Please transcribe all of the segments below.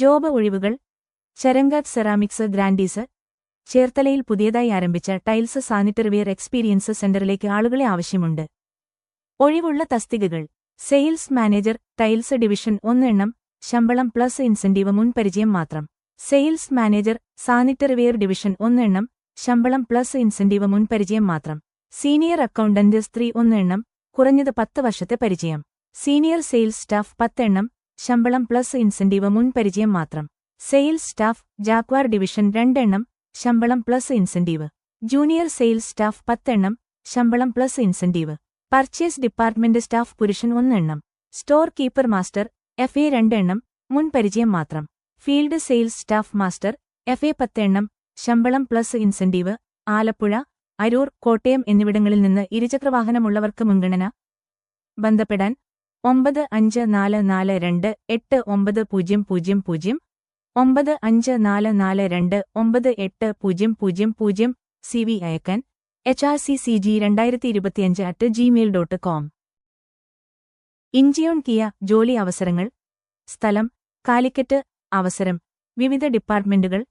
Job ഒഴിവുകൾ ചരങ്കാത്ത് ceramics grandees ചേർത്തലയിൽ പുതിയതായി ആരംഭിച്ച ടൈൽസ് സാനിറ്ററിവെയർ എക്സ്പീരിയൻസ് സെന്ററിലേക്ക് ആളുകളെ ആവശ്യമുണ്ട്. ഒഴിവുള്ള തസ്തികകൾ സെയിൽസ് മാനേജർ ടൈൽസ് ഡിവിഷൻ ഒന്നെണ്ണം ശമ്പളം പ്ലസ് ഇൻസെന്റീവ് മുൻപരിചയം മാത്രം. സെയിൽസ് മാനേജർ സാനിറ്ററിവെയർ ഡിവിഷൻ ഒന്നെണ്ണം ശമ്പളം പ്ലസ് ഇൻസെന്റീവ് മുൻപരിചയം മാത്രം. സീനിയർ അക്കൗണ്ടന്റ് സ്ത്രീ ഒന്നെണ്ണം കുറഞ്ഞത് പത്ത് വർഷത്തെ പരിചയം. സീനിയർ സെയിൽസ് സ്റ്റാഫ് പത്തെണ്ണം ശമ്പളം പ്ലസ് ഇൻസെന്റീവ് മുൻപരിചയം മാത്രം. സെയിൽസ് സ്റ്റാഫ് ജാക്വാർ ഡിവിഷൻ രണ്ടെണ്ണം ശമ്പളം plus incentive. Junior sales staff പത്തെണ്ണം ശമ്പളം plus incentive. Purchase department staff പുരുഷൻ ഒന്നെണ്ണം. Store keeper master F A രണ്ടെണ്ണം മുൻപരിചയം മാത്രം. Field sales staff master F A പത്തെണ്ണം ശമ്പളം പ്ലസ് ഇൻസെന്റീവ്. ആലപ്പുഴ അരൂർ കോട്ടയം എന്നിവിടങ്ങളിൽ നിന്ന് ഇരുചക്രവാഹനമുള്ളവർക്ക് മുൻഗണന. ബന്ധപ്പെടാൻ ഒമ്പത് അഞ്ച് നാല് നാല് രണ്ട് എട്ട് ഒമ്പത് പൂജ്യം പൂജ്യം പൂജ്യം ഒമ്പത് അഞ്ച് നാല് നാല് രണ്ട് ഒമ്പത് എട്ട് പൂജ്യം പൂജ്യം പൂജ്യം C V അയക്കൻ H R C C G രണ്ടായിരത്തി ഇരുപത്തിയഞ്ച് at Gmail dot com Incheon Kia ജോലി അവസരങ്ങൾ സ്ഥലം കാലിക്കറ്റ് അവസരം വിവിധ ഡിപ്പാർട്ട്മെന്റുകൾ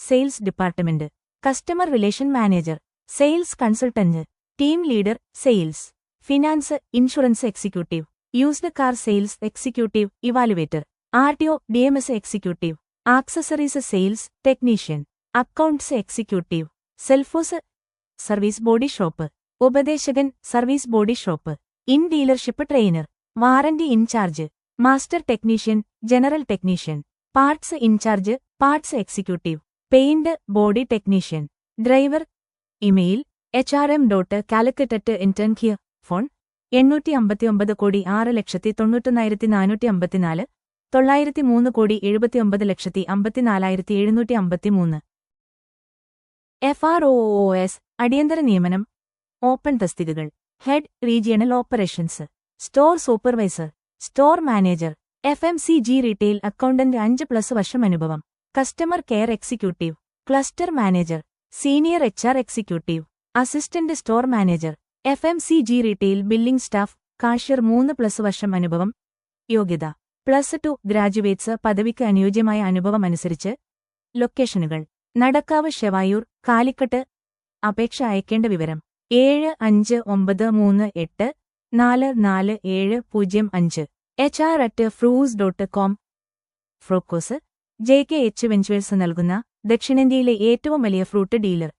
sales department customer relation manager sales consultant team leader sales finance insurance executive. Used car sales executive evaluator R T O D M S executive accessories sales technician accounts executive സെൽഫോസ് service body shop ഉപദേശകൻ service body shop in dealership trainer warranty incharge master technician general technician parts incharge parts executive paint body technician driver email H R M dot Calicut intern here phone എണ്ണൂറ്റി അമ്പത്തിയൊമ്പത് കോടി ആറ് ലക്ഷത്തി തൊണ്ണൂറ്റൊന്നായിരത്തി നാനൂറ്റി അമ്പത്തിനാല് തൊള്ളായിരത്തി മൂന്ന് കോടി എഴുപത്തിയൊമ്പത് ലക്ഷത്തി അമ്പത്തിനാലായിരത്തി എഴുന്നൂറ്റി അമ്പത്തിമൂന്ന് എഫ് ആർ ഒ എസ് അടിയന്തര നിയമനം ഓപ്പൺ തസ്തികകൾ head regional operations store supervisor store manager F M C G retail accountant അഞ്ച് പ്ലസ് വർഷം അനുഭവം customer care executive cluster manager senior H R executive assistant store manager F M C G retail billing staff cashier മൂന്ന് plus വർഷം അനുഭവം യോഗ്യത. Plus two graduates പദവിക്ക് അനുയോജ്യമായ അനുഭവം അനുസരിച്ച് ലൊക്കേഷനുകൾ നടക്കാവ് ഷെവായൂർ കാലിക്കട്ട്. അപേക്ഷ അയക്കേണ്ട വിവരം ഏഴ് അഞ്ച് ഒമ്പത് മൂന്ന് എട്ട് നാല് നാല് ഏഴ് പൂജ്യം അഞ്ച്. എച്ച് ആർ അറ്റ് ഫ്രൂസ് ഡോട്ട് കോം ഫ്രോക്കോസ് ജെ കെ എച്ച് വെഞ്ചുവേഴ്സ് നൽകുന്ന ദക്ഷിണേന്ത്യയിലെ ഏറ്റവും വലിയ ഫ്രൂട്ട് ഡീലർ